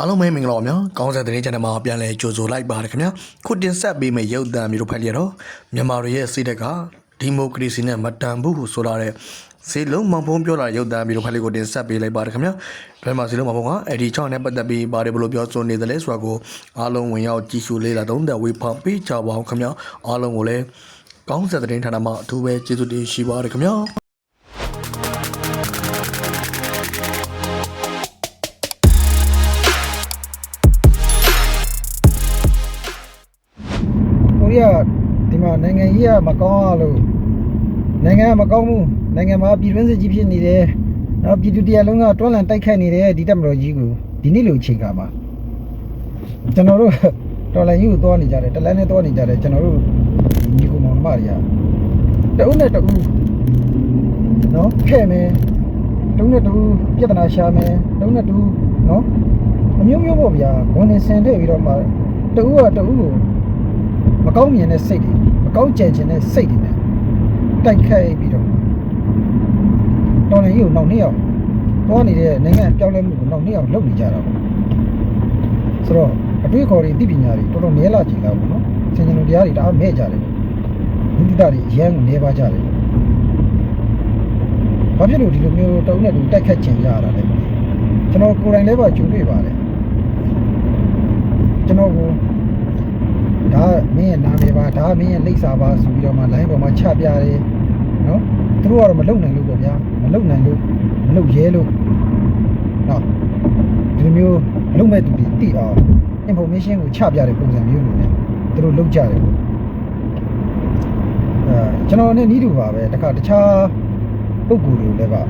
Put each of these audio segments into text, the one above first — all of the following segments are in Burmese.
အားလုံးပဲမင်္ဂလာပါဗျာကောင်းစားတဲ့ channel မှာပြန်လည်ကြိုဆိုလိုက်ပါတယ်ခင်ဗျာခုတင်ဆက်ပေးမယ့်ရုပ်သံမျိုးတို့ဖတ်ရတော့မြန်မာတွေရဲ့စိတ်ဓာတ်ကဒီမိုကရေစီနဲ့မတန်ဘူးဟုဆိုလာတဲ့စေလုံးမောင်ဖုံးပြောလာတဲ့ရုပ်သံမျိုးတို့ဖတ်လေးကိုတင်ဆက်ပေးလိုက်ပါတယ်ခင်ဗျာဘယ်မှာစေလုံးမောင်ဖုံးကအဲ့ဒီချောင်းနဲ့ပတ်သက်ပြီးပါတယ်ဘလို့ပြောဆိုနေတယ်လဲဆိုတာကိုအားလုံးဝင်ရောက်ကြည့်ရှုလေ့လာသုံးသပ်ဝေဖန်ပေးကြပါအောင်ခင်ဗျာအားလုံးကိုလည်းကောင်းစားတဲ့ဌာနမှာအထူးပဲကျေးဇူးတင်ရှိပါတယ်ခင်ဗျာ မှာနိုင်ငံကြီးကမကောင်းအောင်လို့နိုင်ငံကမကောင်းဘူးနိုင်ငံမှာပြည်တွင်းစစ်ကြီးဖြစ်နေတယ်နောက်ပြည်သူတရားလုံးကတွန်းလှန်တိုက်ခိုက်နေတယ်ဒီတက်မတော်ကြီးကိုဒီနေ့လိုအချိန်ကမှာကျွန်တော်တို့တော်လိုင်းကြီးကိုသွားနေကြတယ်တလန်းနဲ့သွားနေကြတယ်ကျွန်တော်တို့ညီကောင်မောင်မတွေကတအုပ်နဲ့တအုပ်နော်ဖဲ့မယ်တုံးနဲ့တူပြဿနာရှာမယ်တုံးနဲ့တူနော်အမျိုးမျိုးပေါ့ဗျာဂွန်နေဆင်ထည့်ပြီးတော့မှတူကတူကိုမကောင်းမြင်တဲ့စိတ်တွေ မကောင်းကြံကျင်တဲ့စိတ်တွေနဲ့တိုက်ခိုက်ပြီးတော့တော်လည်းကြီးကိုနောက်နှစ်ယောက်သွားနေတဲ့နိုင်ငံပြောင်းလဲမှုကိုနောက်နှစ်ယောက်လုပ်နေကြတာပေါ့ဆိုတော့အတွေ့အခေါ်တွေသိပညာတွေတော်တော်မြဲလာကြည့်တာပေါ့နော်ဆင်ခြင်လူတရားတွေတအားမဲ့ကြတယ်ဘုဒ္ဓတာတွေအရန်ကိုနေပါကြတယ်ဘာဖြစ်လို့ဒီလိုမျိုးတုံးနဲ့တူတိုက်ခတ်ချင်ကြရတာလဲကျွန်တော်ကိုယ်တိုင်လည်းပါကြုံတွေ့ပါတယ်ကျွန်တော်ကို ဒါမင်းရဲ့နာမည်ပါဒါမင်းရဲ့လိပ်စာပါဆိုပြီးတော့မှ line ပေါ်မှာချပြတယ်နော်သူတို့ကတော့မလုံနိုင်လို့ပေါ့ဗျာမလုံနိုင်လို့မလုံရဲလို့နော်ဒီလိုမျိုးလုံမဲ့သူတွေသိအောင် information ကိုချပြတဲ့ပုံစံမျိုးလိုနဲ့သူတို့လုံကြတယ်အဲကျွန်တော်နဲ့နီးတူပါပဲတခါတခြားပုံကူတွေလည်းပါ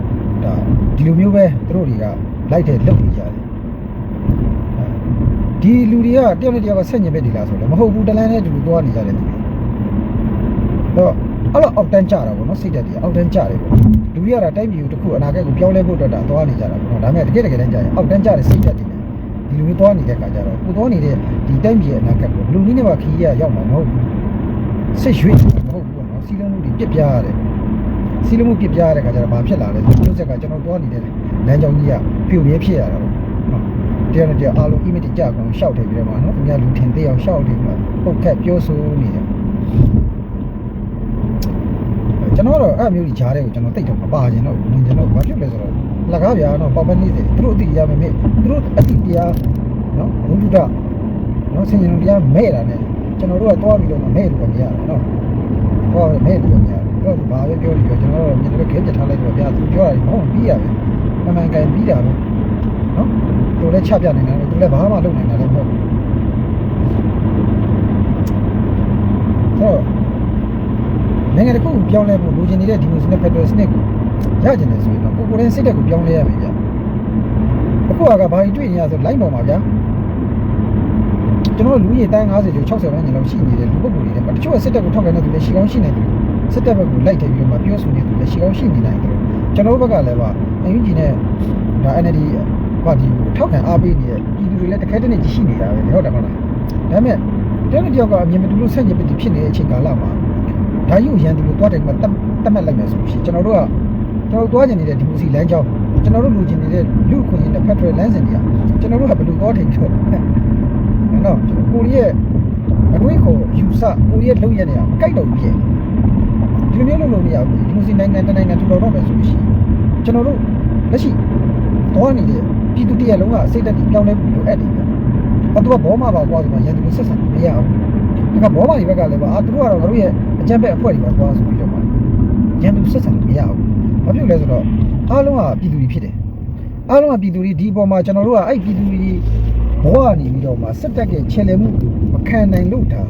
ဒါဒီလိုမျိုးပဲသူတို့တွေကလိုက်တဲ့လုံနေကြတယ် ဒီလူတွေကတယောက်နဲ့တယောက်ကဆက်ညင်ပဲဒီလားဆိုတော့မဟုတ်ဘူးတလန်းနဲ့တူတူသွားနေကြတယ်သူတွေတော့အဲ့တော့အောက်တန်းကြတာပေါ့နော်စိတ်တက်တွေအောက်တန်းကြတယ်ပေါ့လူတွေကတော့တိုက်ပြည်ကိုတစ်ခုအနာဂတ်ကိုပြောင်းလဲဖို့အတွက်ဒါသွားနေကြတာပေါ့နော်ဒါပေမဲ့တကယ်တကယ်တမ်းကြရင်အောက်တန်းကြတဲ့စိတ်တက်တွေနဲ့ဒီလူတွေသွားနေတဲ့ခါကျတော့ကိုသွားနေတဲ့ဒီတိုက်ပြည်အနာဂတ်ကိုလူနည်းနဲ့မှခီးရရောက်မှာမဟုတ်ဘူးစိတ်ရွေ့မဟုတ်ဘူးပေါ့နော်စီလုံးမှုတွေပြစ်ပြားရတယ်စီလုံးမှုပြစ်ပြားရတဲ့ခါကျတော့ဘာဖြစ်လာလဲဒီလိုဆက်ကကျွန်တော်သွားနေတဲ့လမ်းကြောင်းကြီးကပြုတ်ပြဲဖြစ်ရတာပေါ့ နော်တရားနဲ့တရားအားလုံး image ကြကုန်ရှောက်တယ်ပြီးတော့မှနော်သူများလူထင်သေးအောင်ရှောက်တယ်ပြီးတော့ပုတ်ခတ်ပြောဆိုနေတယ်ကျွန်တော်တော့အဲ့မျိုးကြီးဂျားတဲ့ကိုကျွန်တော်တိတ်တော့မပါခြင်းတော့ဘူးကျွန်တော်ဘာဖြစ်လဲဆိုတော့လကားဗျာနော်ပေါပနေစေသူတို့အတိရမယ်မေသူတို့အတိတရားနော်ဘုဒ္ဓနော်ဆင်ញံတရားမဲ့တာနဲ့ကျွန်တော်တို့ကသွားပြီးတော့မဲ့လို့မရဘူးနော်သွားမဲ့လို့မရဘူးတော့ဘာပဲပြောလို့ကျွန်တော်တို့မြေလည်းခဲပြထားလိုက်တော့ဗျာသူပြောတာမဟုတ်ပြီးရပဲအမှန်ကန်ပြီးတာပဲ နော်သူလည်းချပြနေတာလေသူလည်းဘာမှလုပ်နေတာလည်းမဟုတ်ဘူးဆိုတော့နိုင်ငံတစ်ခုကိုပြောင်းလဲဖို့လူချင်းနေတဲ့ဒီမိုစနဲ့ဖက်ဒရယ်စနစ်ကိုရကျင်တယ်ဆိုရင်တော့ကိုကိုရင်းစစ်တပ်ကိုပြောင်းလဲရမယ်ဗျအခုကဘာကြီးတွေ့နေရဆိုလိုက်ပေါ်မှာဗျာကျွန်တော်တို့လူကြီးတန်း90ကျော်60ဝန်းကျင်လောက်ရှိနေတယ်လူပုဂ္ဂိုလ်တွေတချို့ကစစ်တပ်ကိုထောက်ခံတဲ့သူလည်းရှိကောင်းရှိနေတယ်စစ်တပ်ဘက်ကိုလိုက်တယ်ပြီးတော့မှပြောဆိုနေသူလည်းရှိကောင်းရှိနေနိုင်တယ်ကျွန်တော်တို့ဘက်ကလည်းပါအယူဂျီနဲ့ဒါ NLD ပါတီကိုထောက်ခံအားပေးနေတဲ့ပြည်သူတွေလည်းတခဲတည်းကြီးရှိနေတာပဲဟုတ်တယ်မဟုတ်လားဒါပေမဲ့တယောက်တစ်ယောက်ကအမြင်မတူလို့ဆက်ညစ်ပတိဖြစ်နေတဲ့အချိန်ကာလမှာဒါကြီးကိုရန်သူကိုတွားတယ်မှာတတ်တတ်မှတ်လိုက်မယ်ဆိုလို့ရှိရင်ကျွန်တော်တို့ကကျွန်တော်တို့တွားကျင်နေတဲ့ဒီမိုစီလမ်းကြောင်းကျွန်တော်တို့လူကျင်နေတဲ့လူခွင့်ရတဲ့ဖက်ဒရယ်လမ်းစဉ်တွေကကျွန်တော်တို့ကဘယ်လိုတွားထိန်ချော့နော်ကိုရီးယားအတွေးခေါ်ယူဆကိုရီးယားလုံရနေအောင်ကြိုက်တော့ပြည့်ဒီလိုမျိုးလုပ်လို့မရဘူးဒီမိုစီနိုင်ငံတနိုင်ငံထူတော်တော့မယ်ဆိုလို့ရှိရင်ကျွန်တော်တို့လက်ရှိ တွားနေတဲ့ပြည်သူတရားလုံးကစိတ်သက်တည်ပြောင်းလဲဖို့လိုအပ်တယ်။အတူကဘောမပါကွာဆိုမှရန်သူဆက်ဆံမရဘူး။ဒါကဘောမတွေဘက်ကလည်းပါအာသူတို့ကတော့ငါတို့ရဲ့အကြမ်းဖက်အဖွဲ့တွေပါကွာဆိုပြီးတော့မှရန်သူဆက်ဆံမရဘူး။ဘာဖြစ်လဲဆိုတော့အားလုံးကပြည်သူတွေဖြစ်တယ်။အားလုံးကပြည်သူတွေဒီအပေါ်မှာကျွန်တော်တို့ကအဲ့ပြည်သူတွေဘောကနေပြီးတော့မှစစ်တပ်ရဲ့ချေလည်မှုမခံနိုင်လို့ဒါ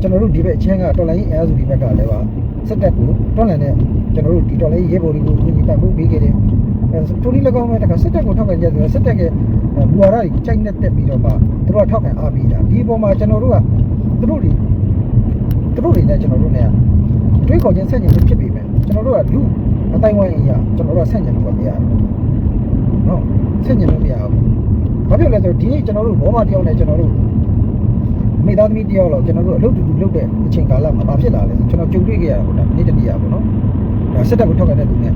ကျွန်တော်တို့ဒီဘက်အချင်းကတော်လိုင်းအဲအစုဒီဘက်ကလည်းပါစစ်တပ်ကိုတော်လန်တဲ့ကျွန်တော်တို့ဒီတော်လိုင်းရဲဘော်တွေကိုကူညီပံ့ပိုးပေးခဲ့တယ်။ အဲတိုလီ၎င်းမဲ့တခါစစ်တပ်ကိုထောက်ခံကြဆိုတော့စစ်တပ်ရဲ့ဘူဝါဒတွေကိုကြိုက်နဲ့တက်ပြီးတော့မှသူတို့ကထောက်ခံအားပေးတာဒီအပေါ်မှာကျွန်တော်တို့ကသူတို့တွေသူတို့တွေနဲ့ကျွန်တော်တို့ ਨੇ တွေးခေါ်ခြင်းဆက်ညင်ခြင်းဖြစ်ပေမဲ့ကျွန်တော်တို့ကလူအတိုင်းဝိုင်းအရာကျွန်တော်တို့ကဆက်ညင်လို့မရဘူး။နော်ဆက်ညင်လို့မရဘူး။ဘာဖြစ်လဲဆိုတော့ဒီနေ့ကျွန်တော်တို့ဘောမတယောက်နဲ့ကျွန်တော်တို့မိသားသမီးတယောက်လောက်ကျွန်တော်တို့အလုပ်တူတူလုပ်တဲ့အချိန်ကာလမှာဘာဖြစ်လာလဲဆိုကျွန်တော်ကြုံတွေ့ခဲ့ရတာပေါ့နော်နေ့တနေ့ရပေါ့နော်ဒါစစ်တပ်ကိုထောက်ခံတဲ့သူနဲ့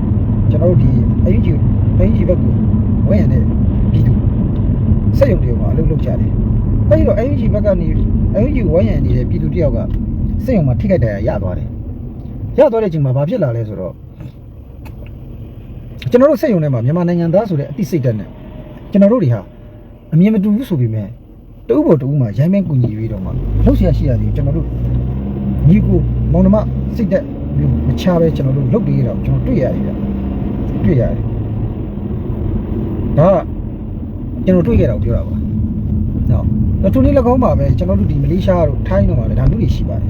ကျွန်တော်တို့ဒီအယူဂျီအယူဂျီဘက်ကိုဝင်ရတဲ့ပြည်သူစက်ရုံတွေမှာအလုပ်လုပ်ကြတယ်အဲဒီတော့ NUG ဘက်ကနေ NUG ဝိုင်းရံနေတဲ့ပြည်သူတယောက်ကစက်ရုံမှာထိခိုက်တယ်ရသွားတယ်ရသွားတဲ့အချိန်မှာဘာဖြစ်လာလဲဆိုတော့ကျွန်တော်တို့စက်ရုံထဲမှာမြန်မာနိုင်ငံသားဆိုတဲ့အသိစိတ်ဓာတ်နဲ့ကျွန်တော်တို့တွေဟာအမြင်မတူဘူးဆိုပေမဲ့တအုပ်ပေါ်တအုပ်မှာရိုင်းမဲကူညီပြီးတော့မှလှုပ်ရှားရှိရတယ်ကျွန်တော်တို့ညီကိုမောင်နှမစိတ်ဓာတ်မျိုးမချပဲကျွန်တော်တို့လုပ်ပြီးတော့ကျွန်တော်တွေ့ရတယ်ဗျ တွေ့ရတယ်ဒါကကျွန်တော်တွေ့ခဲ့တာကိုပြောတာပါနော်တူလေး၎င်းပါပဲကျွန်တော်တို့ဒီမလေးရှားတို့ထိုင်းတို့မှာလည်းဒါမျိုးတွေရှိပါတယ်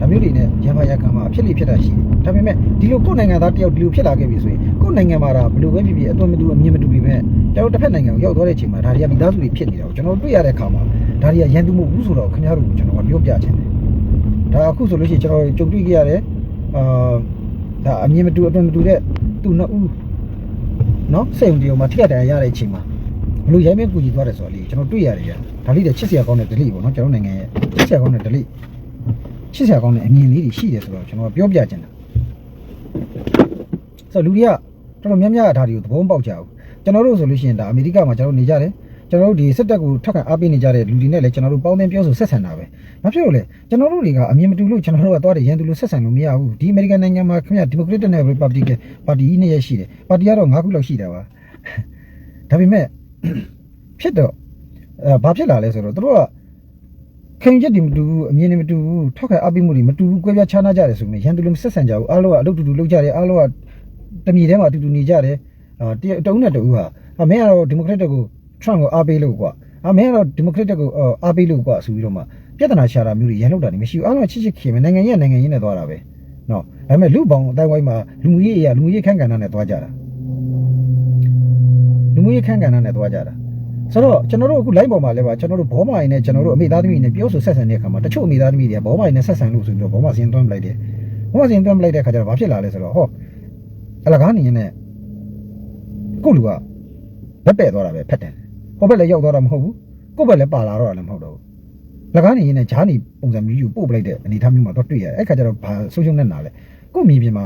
ဒါမျိုးတွေနဲ့ရံပါရခံမှာဖြစ်လိဖြစ်တာရှိတယ်ဒါပေမဲ့ဒီလိုကိုယ့်နိုင်ငံသားတယောက်ဒီလိုဖြစ်လာခဲ့ပြီဆိုရင်ကိုယ့်နိုင်ငံမှာဒါဘယ်လိုပဲဖြစ်ဖြစ်အသွင်မတူအမြင်မတူပြီမဲ့ကျွန်တော်တစ်ဖက်နိုင်ငံကိုရောက်သွားတဲ့အချိန်မှာဒါတွေကမိသားစုတွေဖြစ်နေတာကိုကျွန်တော်တွေ့ရတဲ့အခါမှာဒါတွေကရန်သူမှုဘူးဆိုတော့ခင်ဗျားတို့ကိုကျွန်တော်ကပြောပြချင်တယ်ဒါအခုဆိုလို့ရှိရင်ကျွန်တော်ကြုံတွေ့ခဲ့ရတယ်အာဒါအမြင်မတူအသွင်မတူတဲ့သူနှစ်ဦး နော်စိတ်ုံဒီမှာထိရတဲ့ရတဲ့အချိန်မှာဘလို့ရိုင်းမဲကူညီသွားတယ်ဆိုတော့လေကျွန်တော်တွေ့ရတယ်ဗျဒါလေးတွေချစ်စရာကောင်းတဲ့ဒလိပေါ့နော်ကျွန်တော်နိုင်ငံရဲ့ချစ်စရာကောင်းတဲ့ဒလိချစ်စရာကောင်းတဲ့အမြင်လေးတွေရှိတယ်ဆိုတော့ကျွန်တော်ပြောပြချင်တာဆိုတော့လူတွေကတော်တော်များများကဒါတွေကိုသဘောမပေါက်ကြဘူးကျွန်တော်တို့ဆိုလို့ရှိရင်ဒါအမေရိကမှာကျွန်တော်နေကြတယ် ကျွန်တော်တို့ဒီစစ်တပ်ကိုထောက်ခံအားပေးနေကြတဲ့လူတွေနဲ့လည်းကျွန်တော်တို့ပေါင်းသင်းပြောဆိုဆက်ဆံတာပဲ။မဖြစ်လို့လေကျွန်တော်တို့တွေကအမြင်မတူလို့ကျွန်တော်တို့ကသွားတယ်ရန်သူလို့ဆက်ဆံလို့မရဘူး။ဒီအမေရိကန်နိုင်ငံမှာခင်ဗျဒီမိုကရက်တစ်နဲ့ Republican ပါတီကြီးနှစ်ရက်ရှိတယ်။ပါတီကတော့၅ခုလောက်ရှိတာပါ။ဒါပေမဲ့ဖြစ်တော့အဲဘာဖြစ်လာလဲဆိုတော့တို့ကခင်ချက်ဒီမတူဘူးအမြင်တွေမတူဘူးထောက်ခံအားပေးမှုတွေမတူဘူးကြွယ်ပြခြားနားကြတယ်ဆိုရင်ရန်သူလို့ဆက်ဆံကြဘူးအားလုံးကအလုပ်တူတူလုပ်ကြတယ်အားလုံးကတမီထဲမှာအတူတူနေကြတယ်အာတတုံးနဲ့တူဟာအမေကတော့ဒီမိုကရက်တစ်ကို Trump ကိုအားပေးလို့ကွာအမေကတော့ဒီမိုကရက်တစ်ကိုအားပေးလို့ကွာဆိုပြီးတော့မှပြဿနာရှာတာမျိုးတွေရန်လောက်တာနေမရှိဘူးအားလုံးချစ်ချစ်ခင်မယ်နိုင်ငံရေးနိုင်ငံရေးနဲ့သွားတာပဲနော်ဒါပေမဲ့လူပေါင်းအတိုင်းဝိုင်းမှာလူမှုရေးအရာလူမှုရေးခန့်ကဏ္ဍနဲ့သွားကြတာလူမှုရေးခန့်ကဏ္ဍနဲ့သွားကြတာဆိုတော့ကျွန်တော်တို့အခု live ပေါ်မှာလည်းပါကျွန်တော်တို့ဘောမိုင်နဲ့ကျွန်တော်တို့အမိသားသမီးနဲ့ပြောဆိုဆက်ဆံတဲ့အခါမှာတချို့အမိသားသမီးတွေကဘောမိုင်နဲ့ဆက်ဆံလို့ဆိုပြီးတော့ဘောမိုင်စင်းသွမ်းပလိုက်တယ်ဘောမိုင်စင်းသွမ်းပလိုက်တဲ့အခါကျတော့ဘာဖြစ်လာလဲဆိုတော့ဟောအလကားနေရင်နဲ့ကိုလူကဘက်ပဲ့သွားတာပဲဖက်တယ် ဟိုဘက်လည်းရောက်သွားတာမဟုတ်ဘူးကိုယ့်ဘက်လည်းပါလာတော့တာလည်းမဟုတ်တော့ဘူးလကားနေရင်နဲ့ဂျားနေပုံစံမျိုးယူပို့ပလိုက်တဲ့အနေအထားမျိုးမှာတော့တွေ့ရတယ်အဲ့ခါကျတော့ဘာဆုံးရှုံးနေတာလဲကို့မြေပြင်မှာ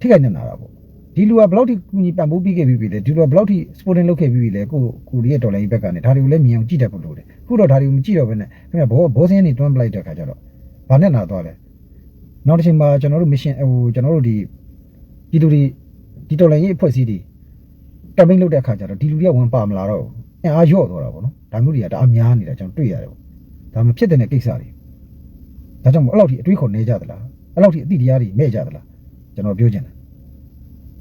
ထိခိုက်နေတာတာပေါ့ဒီလူကဘယ်လောက်ထိကူညီပံ့ပိုးပေးခဲ့ပြီးပြီလဲဒီလူကဘယ်လောက်ထိ sporting လုပ်ခဲ့ပြီးပြီလဲကိုကိုရီးယားဒေါ်လာကြီးဘက်ကနေဒါတွေကိုလည်းမြင်အောင်ကြည့်တတ်ဖို့လိုတယ်ခုတော့ဒါတွေကိုမကြည့်တော့ဘဲနဲ့ခင်ဗျဘောဘောစင်းနေတွန်းပလိုက်တဲ့ခါကျတော့ဘာနဲ့နာသွားလဲနောက်တစ်ချိန်မှာကျွန်တော်တို့ mission ဟိုကျွန်တော်တို့ဒီဒီလူတွေဒီဒေါ်လာကြီးအဖွဲ့အစည်းတွေတမိန်လုပ်တဲ့အခါကျတော့ဒီလူတွေကဝင်ပါမလာတော့ဘူး အင်အားလျော့သွားတာပေါ့နော်ဒါမျိုးတွေကတအားများနေတာကျွန်တော်တွေ့ရတယ်ပေါ့ဒါမှဖြစ်တဲ့ကိစ္စတွေဒါကြောင့်မို့အဲ့လောက်ထိအတွေးခေါ်နေကြသလားအဲ့လောက်ထိအတိတရားတွေမဲ့ကြသလားကျွန်တော်ပြောချင်တယ်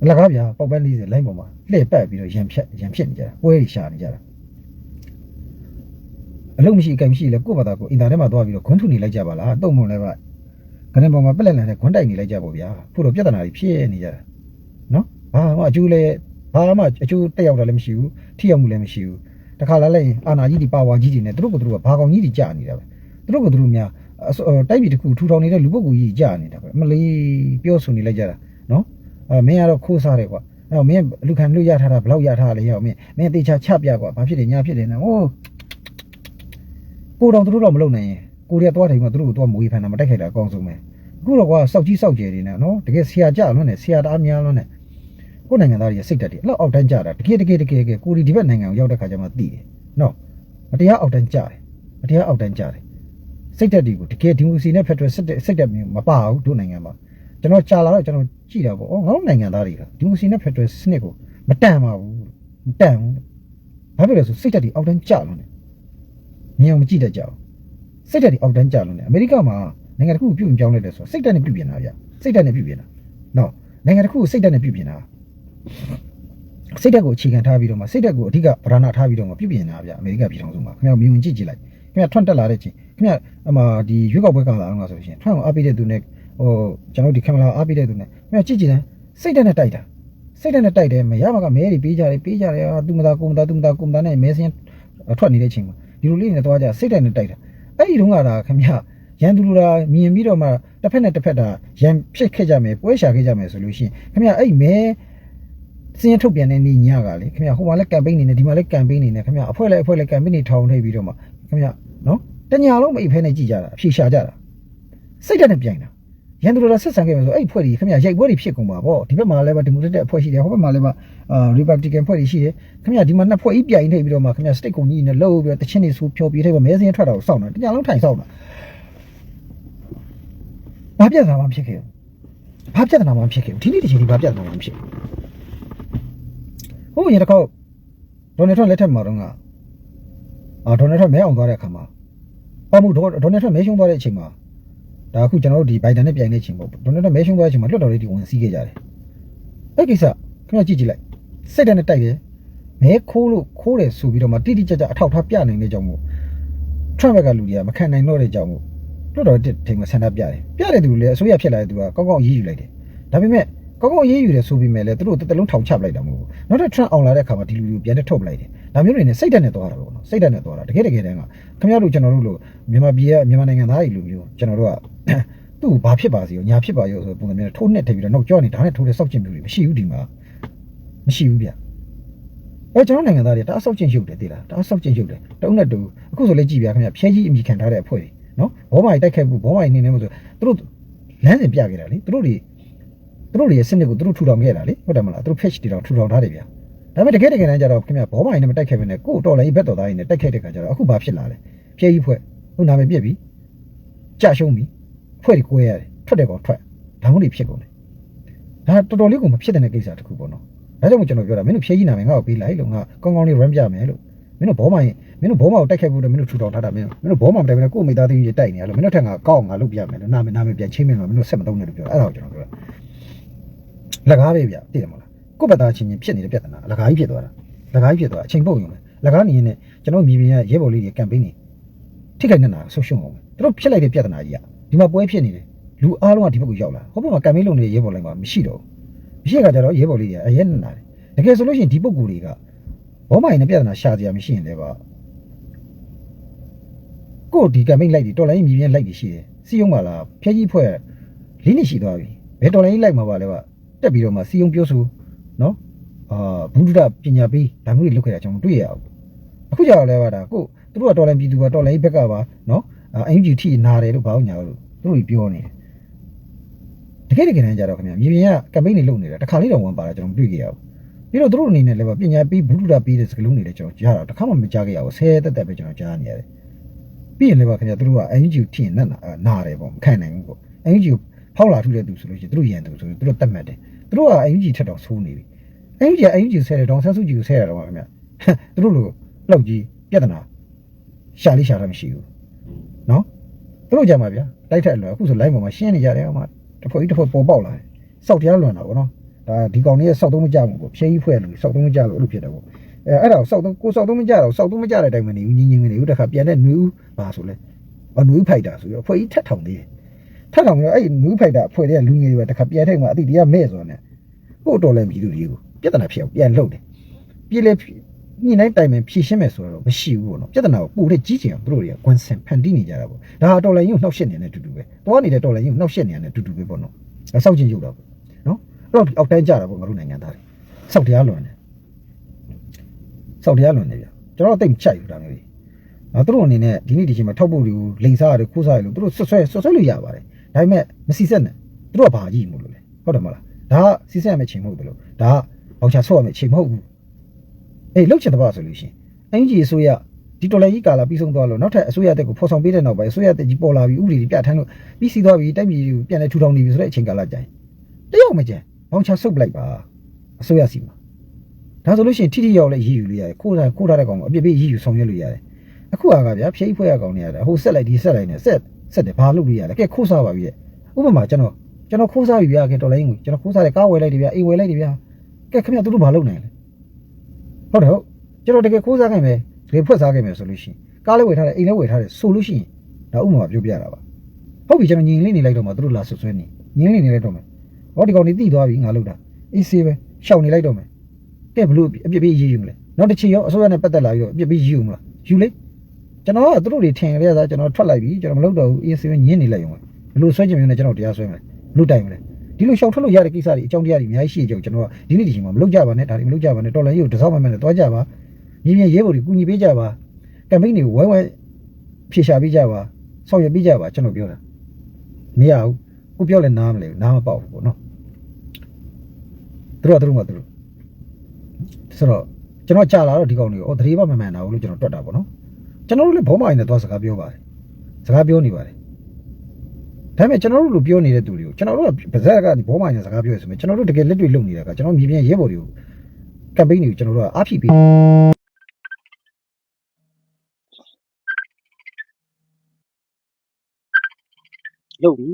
အလကားဗျာပေါက်ပန်း40လိုင်းပေါ်မှာလှည့်ပတ်ပြီးတော့ရံဖြတ်ရံဖြစ်နေကြတာပွဲတွေရှာနေကြတာအလုံးမရှိအကင်မရှိလဲကိုယ့်ဘာသာကိုအင်တာနက်မှာသွားပြီးတော့ခွန်းထုနေလိုက်ကြပါလားတုံ့မုံလဲပါခဏပေါ်မှာပက်လက်လန်နဲ့ခွန်းတိုက်နေလိုက်ကြပေါ့ဗျာဖို့တော့ပြဿနာတွေဖြစ်နေကြတာနော်ဘာမှအကျိုးလဲဘာမှအကျိုးတက်ရောက်တာလည်းမရှိဘူးထိရောက်မှုလည်းမရှိဘူး တခါလာလိုက်ရင်အာနာကြီးဒီပါဝါကြီးတွေနဲ့သူတို့ကသူတို့ကဘာကောင်ကြီးတွေကြာနေတာပဲသူတို့ကသူတို့များတိုက်ပြည်တစ်ခုထူထောင်နေတဲ့လူပုဂ္ဂိုလ်ကြီးကြာနေတာပဲမလေးပြောဆိုနေလိုက်ကြတာနော်အဲမင်းကတော့ခိုးစားတယ်ကွာအဲ့မင်းလူခံလွတ်ရထားတာဘလောက်ရထားလဲရောက်မင်းမင်းတေချာချပြကွာဘာဖြစ်တယ်ညာဖြစ်တယ်နော်ဟိုကိုတော်သူတို့တော့မလုံနိုင်ရင်ကိုရီးယားသွားတယ်ကသူတို့ကိုသွားမွေးဖန်တာမတိုက်ခိုက်တာအကောင်းဆုံးပဲအခုတော့ကွာစောက်ကြီးစောက်ကျယ်နေတယ်နော်တကယ်ဆရာကြလွန်းတယ်ဆရာတအားများလွန်းတယ် ကိုယ်နိုင်ငံသားတွေစိတ်တက်တယ်အဲ့လောက်အောက်တန်းကြတာတကယ်တကယ်တကယ်တကယ်ကိုဒီဒီဘက်နိုင်ငံကိုရောက်တဲ့ခါကျမှသိတယ်နော်မတရားအောက်တန်းကြတယ်မတရားအောက်တန်းကြတယ်စိတ်တက်တွေကိုတကယ်ဒီမိုကရေစီနဲ့ဖက်ဒရယ်စိတ်တက်စိတ်တက်မျိုးမပါဘူးတို့နိုင်ငံမှာကျွန်တော်ကြာလာတော့ကျွန်တော်ကြည့်တာပေါ့ဩငါတို့နိုင်ငံသားတွေကဒီမိုကရေစီနဲ့ဖက်ဒရယ်စနစ်ကိုမတန်ပါဘူးမတန်ဘူးဘာဖြစ်လဲဆိုစိတ်တက်တွေအောက်တန်းကြလွန်းတယ်မြင်အောင်မကြည့်တတ်ကြဘူးစိတ်တက်တွေအောက်တန်းကြလွန်းတယ်အမေရိကမှာနိုင်ငံတစ်ခုပြုတ်ပြောင်းလိုက်တယ်ဆိုစိတ်တက်နဲ့ပြုတ်ပြင်တာဗျစိတ်တက်နဲ့ပြုတ်ပြင်တာနော်နိုင်ငံတစ်ခုကိုစိတ်တက်နဲ့ပြုတ်ပြင်တာ စိတ်ဓာတ်ကိုအခြေခံထားပြီးတော့မှစိတ်ဓာတ်ကိုအဓိကဗရဏထားပြီးတော့မှပြုပြင်တာဗျအမေရိကပြည်ထောင်စုမှာခင်ဗျာမြင်ဝင်ကြည့်ကြည့်လိုက်ခင်ဗျာထွန့်တက်လာတဲ့ချိန်ခင်ဗျာအမဒီရွေးကောက်ပွဲကလာတော့ဆိုလို့ရှိရင်ထွန့်ကိုအားပေးတဲ့သူနဲ့ဟိုကျွန်တော်ဒီကင်မရာအားပေးတဲ့သူနဲ့ခင်ဗျာကြည့်ကြည့်တယ်စိတ်ဓာတ်နဲ့တိုက်တာစိတ်ဓာတ်နဲ့တိုက်တယ်မရမကမဲတွေပေးကြတယ်ပေးကြတယ်ဟာသူမသားကိုမသားသူမသားကိုမသားနဲ့မဲစင်းထွက်နေတဲ့ချိန်မှာဒီလိုလေးနဲ့သွားကြစိတ်ဓာတ်နဲ့တိုက်တာအဲ့ဒီတုန်းကဒါခင်ဗျာရန်သူလူတာမြင်ပြီးတော့မှတစ်ဖက်နဲ့တစ်ဖက်တာရန်ဖြစ်ခဲ့ကြမယ်ပွဲရှာခဲ့ကြမယ်ဆိုလို့ရှိရင်ခင်ဗျာအဲ့မဲ စင်းထုတ်ပြန်တဲ့နေ့ညကလေခင်ဗျဟိုမှာလည်းကမ်ပိန်းနေနေဒီမှာလည်းကမ်ပိန်းနေနေခင်ဗျအဖွဲ့လည်းအဖွဲ့လည်းကမ်ပိန်းနေထောင်ထိပ်ပြီးတော့မှခင်ဗျနော်တညာလုံးမအိပ်ဖဲနဲ့ကြည်ကြတာအဖြေရှာကြတာစိတ်ဓာတ်နဲ့ပြိုင်တာရန်သူတို့ဆက်ဆံခဲ့မယ်ဆိုအဲ့ဖွဲ့ကြီးခင်ဗျရိုက်ပွဲတွေဖြစ်ကုန်ပါဗောဒီဘက်မှာလည်းပဲဒီမိုကရက်တစ်အဖွဲ့ရှိတယ်ဟိုဘက်မှာလည်းပဲအာ Republican ဖွဲ့တွေရှိတယ်ခင်ဗျဒီမှာနှစ်ဖွဲ့ကြီးပြိုင်နေပြီးတော့မှခင်ဗျ state ကုန်ကြီးနဲ့လှုပ်ပြီးတော့တချင်းတွေဆူဖြောပြေးထိုက်ပဲမဲစင်းထွက်တာကိုစောင့်တာတညာလုံးထိုင်စောင့်တာဘာပြဿနာမှဖြစ်ခဲ့ဘာပြဿနာမှဖြစ်ခဲ့ဒီနေ့ဒီချိန်ဒီဘာပြဿနာမှဖြစ် ဟိုရင်တစ်ခေါက်ဒေါ်နယ်ထရန့်လက်ထက်မှာတော့ကအာဒေါ်နယ်ထရန့်မဲအောင်သွားတဲ့အခါမှာအမှုဒေါ်ဒေါ်နယ်ထရန့်မဲရှုံးသွားတဲ့အချိန်မှာဒါအခုကျွန်တော်တို့ဒီဘိုင်ဒန်နဲ့ပြိုင်နေချိန်ပေါ့ဒေါ်နယ်ထရန့်မဲရှုံးသွားတဲ့အချိန်မှာလွှတ်တော်လေးဒီဝင်စီးခဲ့ကြတယ်အဲ့ကိစ္စခင်ဗျကြည့်ကြည့်လိုက်စိတ်ဓာတ်နဲ့တိုက်တယ်မဲခိုးလို့ခိုးတယ်ဆိုပြီးတော့မှတိတိကျကျအထောက်ထားပြနိုင်တဲ့ကြောင့်မို့ထရန့်ဘက်ကလူတွေကမခံနိုင်တော့တဲ့ကြောင့်မို့လွှတ်တော်တစ်ထိန်မှာဆန္ဒပြတယ်ပြတဲ့သူလည်းအစိုးရဖြစ်လာတဲ့သူကကောင်းကောင်းအေးအေးယူလိုက်တယ်ဒါပေမဲ့ ကောင်းကောင်းအေးအေးယူတယ်ဆိုပြီးမဲ့လည်းသူတို့တစ်တလုံးထောင်ချပလိုက်တာမဟုတ်ဘူးနောက်ထပ်ထရန့်အောင်လာတဲ့အခါမှာဒီလူတွေကိုပြန်နဲ့ထုတ်ပလိုက်တယ်ဒါမျိုးတွေနဲ့စိတ်ဓာတ်နဲ့သွားတာပေါ့နော်စိတ်ဓာတ်နဲ့သွားတာတကယ်တကယ်တမ်းကခင်ဗျားတို့ကျွန်တော်တို့လိုမြန်မာပြည်ကမြန်မာနိုင်ငံသားတွေလိုမျိုးကျွန်တော်တို့ကသူ့ကိုဘာဖြစ်ပါစေရောညာဖြစ်ပါရောဆိုပုံစံမျိုးနဲ့ထိုးနဲ့ထည့်ပြီးတော့နောက်ကျောနေဒါနဲ့ထိုးတဲ့စောက်ကျင်မျိုးတွေမရှိဘူးဒီမှာမရှိဘူးဗျအဲကျွန်တော်နိုင်ငံသားတွေဒါအဆောက်ကျင်ရုပ်တယ်သိလားဒါအဆောက်ကျင်ရုပ်တယ်တုံးနဲ့တူအခုဆိုလေကြည်ဗျာခင်ဗျဖျဲကြီးအမိခံထားတဲ့အဖွဲ့တွေနော်ဘောမိုင်တိုက်ခိုက်မှုဘောမိုင်နေနေလို့ဆိုသူတို့လမ်းစဉ်ပြခဲ့တာလေသူတို့တွေ သူတို့တွေရဲ့စနစ်ကိုသူတို့ထူထောင်ခဲ့တာလေဟုတ်တယ်မလားသူတို့ page တွေတော့ထူထောင်ထားတယ်ဗျာဒါပေမဲ့တကယ်တကယ်တမ်းကျတော့ခင်ဗျဘောမိုင်နဲ့မတိုက်ခိုက်ဘဲနဲ့ကို့တော်လည်းဘက်တော်သားကြီးနဲ့တိုက်ခိုက်တဲ့ခါကျတော့အခုဘာဖြစ်လာလဲဖျဲကြီးဖွဲ့ဟုတ်နာမည်ပြက်ပြီကြရှုံးပြီဖွဲ့တွေကိုယ်ရတယ်ထွက်တယ်ကောင်ထွက်ဒါမှမဟုတ်ဖြစ်ကုန်တယ်ဒါတော်တော်လေးကိုမဖြစ်တဲ့ကိစ္စတစ်ခုပေါ့နော်ဒါကြောင့်မို့ကျွန်တော်ပြောတာမင်းတို့ဖြည့်ကြီးနာမယ်ငါ့ကိုပေးလိုက်လို့ငါကောင်းကောင်းလေး run ပြမယ်လို့မင်းတို့ဘောမိုင်မင်းတို့ဘောမောင်တိုက်ခိုက်ဖို့တော့မင်းတို့ထူထောင်ထားတာမင်းတို့မင်းတို့ဘောမောင်တိုင်မယ်ကိုယ့်မိသားစုကြီးတိုက်နေရလို့မင်းတို့ထက်ငါကောက်အောင်ငါလုပ်ပြမယ်လို့နာမည်နာမည်ပြန်ချင်းမင်းတို့မင်းတို့ဆက်မသုံးနဲ့လို့ပြောတာအဲ့ဒါကိုကျွန်တော်ပြောတာ လကားပဲဗျသိတယ်မလားကိုယ့်ဘက်သားချင်းချင်းဖြစ်နေတဲ့ပြဿနာလကားကြီးဖြစ်သွားတာလကားကြီးဖြစ်သွားအချိန်ပုတ်ရုံပဲလကားနေရင်လည်းကျွန်တော်မြေပြင်ကရဲဘော်လေးတွေကမ်ပိန်းနေထိခိုက်နေတာဆုရှုံအောင်သူတို့ဖြစ်လိုက်တဲ့ပြဿနာကြီးကဒီမှာပွဲဖြစ်နေတယ်လူအားလုံးကဒီဘက်ကိုရောက်လာဟိုဘက်မှာကမ်ပိန်းလုပ်နေတဲ့ရဲဘော်လိုက်မှာမရှိတော့ဘူးမရှိတဲ့ခါကျတော့ရဲဘော်လေးတွေအရင်နာတယ်တကယ်ဆိုလို့ရှိရင်ဒီပုဂ္ဂိုလ်တွေကဘောမိုင်နဲ့ပြဿနာရှာစရာမရှိရင်လည်းပါကို့ဒီကမ်ပိန်းလိုက်တွေတော်လိုင်းမြည်ပြင်းလိုက်တွေရှိတယ်စီယုံပါလားဖျက်ကြီးဖွဲ့လေးနှစ်ရှိသွားပြီဘယ်တော်လိုင်းလိုက်မှာပါလဲက တက်ပြီးတော့မှစီယုံပြောဆိုနော်အာဘုဒ္ဓပညာပေးဒါမျိုးတွေလုပ်ခဲ့တာကျွန်တော်တွေ့ရအောင်အခုကြောက်လဲပါဒါကိုသူတို့ကတော်လိုင်းပြည်သူကတော်လိုင်းဘက်ကပါနော်အင်ဂျီထိနာတယ်လို့ဘာလို့ညာလို့သူတို့ပြောနေတယ်တကယ်တကယ်တမ်းကြတော့ခင်ဗျာမြေပြင်ကကမ်ပိန်းတွေလုပ်နေတာတစ်ခါလေးတော့ဝင်ပါတာကျွန်တော်တွေ့ခဲ့ရအောင်ပြီးတော့သူတို့အနေနဲ့လည်းပညာပေးဘုဒ္ဓပေးတဲ့စကလုံးတွေလည်းကျွန်တော်ကြားတာတစ်ခါမှမကြားခဲ့ရဘူးဆဲတက်တက်ပဲကျွန်တော်ကြားနေရတယ်ပြီးရင်လည်းပါခင်ဗျာသူတို့ကအင်ဂျီကိုထိရင်နဲ့နာတယ်ပေါ့မခံနိုင်ဘူးပေါ့အင်ဂျီကို ဖောက်လာထုတဲ့သူဆိုလို့ရှိရင်သူတို့ရန်သူဆိုရင်သူတို့တတ်မှတ်တယ်သူတို့ကအင်ဂျီထက်တော့ဆိုးနေပြီအင်ဂျီကအင်ဂျီဆဲတယ်ဒေါန်ဆန်းစုကြည်ကိုဆဲရတော့ပါခင်ဗျာသူတို့လိုလောက်ကြီးပြဿနာရှာလေးရှာတာမရှိဘူးနော်သူတို့ကြမှာဗျာတိုက်ထက်လွယ်အခုဆို line ပေါ်မှာရှင်းနေကြတယ်အမတစ်ဖွဲ့ကြီးတစ်ဖွဲ့ပေါ်ပေါက်လာတယ်စောက်တရားလွန်တာပေါ့နော်ဒါဒီကောင်လေးရဲ့စောက်သုံးမကြဘူးပေါ့ဖြဲကြီးဖွဲ့လို့စောက်သုံးမကြလို့အဲ့လိုဖြစ်တယ်ပေါ့အဲအဲ့ဒါကိုစောက်သုံးကိုစောက်သုံးမကြတော့စောက်သုံးမကြတဲ့အတိုင်းမနေဘူးညင်ညင်နေဘူးတခါပြန်တဲ့နွေဦးပါဆိုလဲအနွေဦးဖိုက်တာဆိုပြီးအဖွဲ့ကြီးထက်ထောင်သေးတယ် ထက်ထောင်ပြီးတော့အဲ့နွေဦးဖိုက်တာအဖွဲ့တွေကလူငယ်တွေပဲတခါပြန်ထိုက်မှအတိတရားမဲ့ဆိုတော့ねကို့တော်လည်းပြည်သူတွေကိုပြဿနာဖြစ်အောင်ပြန်လှုပ်တယ်ပြည်လေညင်တိုင်းတိုင်ပင်ဖြည့်ရှင်းမယ်ဆိုတော့မရှိဘူးပေါ့နော်ပြဿနာကိုပို့တဲ့ကြီးကျယ်အောင်သူတို့တွေကကွန်ဆန်ဖန်တီးနေကြတာပေါ့ဒါဟာတော်လည်းယုံနှောက်ရှက်နေတဲ့အတူတူပဲသွားနေတဲ့တော်လည်းယုံနှောက်ရှက်နေတဲ့အတူတူပဲပေါ့နော်အဲစောက်ချင်းရုပ်တာပေါ့နော်အဲ့တော့ဒီအောက်တိုင်းကြတာပေါ့ငါတို့နိုင်ငံသားတွေစောက်တရားလွန်တယ်စောက်တရားလွန်တယ်ဗျကျွန်တော်တို့တိတ်မချိုက်ဘူးဒါမျိုးကြီးနော်သူတို့အနေနဲ့ဒီနေ့ဒီချိန်မှာထောက်ဖို့တွေကိုလိန်စားရတယ်ခိုးစားရလို့သူတို့ဆွဆွဲဆွဆွဲလို့ရပါတယ် ဒါပေမဲ့မစီဆက်နဲ့သူတို့ကဘာကြီးမို့လို့လဲဟုတ်တယ်မလားဒါကစီဆက်ရမယ့်ချိန်မဟုတ်ဘူးလို့ဒါကဘောင်ချဆော့ရမယ့်ချိန်မဟုတ်ဘူးအေးလှုပ်ချင်တဲ့ပါဆိုလို့ရှိရင်အင်ဂျီအစိုးရဒီတော်လည်းကြီးကာလာပြီးဆုံးသွားလို့နောက်ထပ်အစိုးရတက်ကိုဖော်ဆောင်ပေးတဲ့နောက်ပိုင်းအစိုးရတက်ကြီးပေါ်လာပြီးဥပဒေတွေပြဋ္ဌာန်းလို့ပြီးစီးသွားပြီးတိုက်ပြည်ကိုပြန်လဲထူထောင်နေပြီဆိုတဲ့အချိန်ကာလကြာရင်တယောက်မကျန်ဘောင်ချဆုပ်ပလိုက်ပါအစိုးရစီမှာဒါဆိုလို့ရှိရင်ထိထိရောက်လည်းရည်ယူလို့ရတယ်ခိုးစားခိုးထားတဲ့ကောင်ကိုအပြစ်ပေးရည်ယူဆောင်ရွက်လို့ရတယ်အခုဟာကဗျာဖြိတ်ဖွဲ့ရကောင်နေရတယ်ဟိုဆက်လိုက်ဒီဆက်လိုက်နေဆက် ဆက်တယ်ဘာလုပ်လို့ရလဲကဲခိုးစားပါပြီရဲ့ဥပမာကျွန်တော်ကျွန်တော်ခိုးစားပြီဗျာကဲတော်လိုင်းကိုကျွန်တော်ခိုးစားတယ်ကားဝယ်လိုက်တယ်ဗျာအိမ်ဝယ်လိုက်တယ်ဗျာကဲခင်ဗျာတို့တို့ဘာလုပ်နိုင်လဲဟုတ်တယ်ဟုတ်ကျွန်တော်တကယ်ခိုးစားခဲ့မယ်တကယ်ဖွက်စားခဲ့မယ်ဆိုလို့ရှိရင်ကားလည်းဝယ်ထားတယ်အိမ်လည်းဝယ်ထားတယ်ဆိုလို့ရှိရင်ဒါဥပမာပြောပြတာပါဟုတ်ပြီကျွန်တော်ညီလေးနေလိုက်တော့မှတို့လာဆွဆွဲနေညီလေးနေလိုက်တော့မှဟောဒီကောင်နေတိသွားပြီငါလုပ်တာအေးဆေးပဲရှောင်နေလိုက်တော့မယ်ကဲဘလို့အပြစ်ပေးရေးယူမလဲနောက်တစ်ချိန်ရောအစိုးရနဲ့ပတ်သက်လာပြီးတော့အပြစ်ပေးရေးယူမလားယူလေ ကျွန်တော်ကသူတို့တွေထင်ရတဲ့စားကျွန်တော်ထွက်လိုက်ပြီကျွန်တော်မလုပ်တော့ဘူးအေးဆေးပဲညင်းနေလိုက်ရုံပဲဘလို့ဆွဲချင်မျိုးနဲ့ကျွန်တော်တရားဆွဲမလဲဘလို့တိုင်မလဲဒီလိုရှောင်ထွက်လို့ရတဲ့ကိစ္စတွေအကြောင်းတရားတွေအများကြီးရှိကြကျွန်တော်ကဒီနေ့ဒီချိန်မှာမလုပ်ကြပါနဲ့ဒါတွေမလုပ်ကြပါနဲ့တော်လည်းရုပ်တစောက်မှန်မှန်နဲ့တွားကြပါညီမြရဲဘော်တွေကူညီပေးကြပါကမ်ပိန်းတွေကိုဝိုင်းဝိုင်းဖြေရှာပေးကြပါဆောင်ရွက်ပေးကြပါကျွန်တော်ပြောတာမရဘူးကိုပြောလဲနားမလဲနားမပေါက်ဘူးပေါ့နော်သူတို့ကသူတို့မှသူတို့ဆိုတော့ကျွန်တော်ကြာလာတော့ဒီကောင်တွေကိုအော်တတိပမမှန်တာဘူးလို့ကျွန်တော်တွက်တာပေါ့နော် ကျွန်တော်တို့လည်းဘောမိုင်းနဲ့သွားစကားပြောပါတယ်စကားပြောနေပါတယ်ဒါပေမဲ့ကျွန်တော်တို့လိုပြောနေတဲ့သူတွေကိုကျွန်တော်တို့ကဗဇက်ကနေဘောမိုင်းနဲ့စကားပြောရဆိုရင်ကျွန်တော်တို့တကယ်လက်တွေ့လုပ်နေတာကကျွန်တော်မြေပြင်ရဲဘော်တွေကိုကမ်ပိန်းတွေကိုကျွန်တော်တို့ကအားဖြည့်ပေးလုပ်ပြီ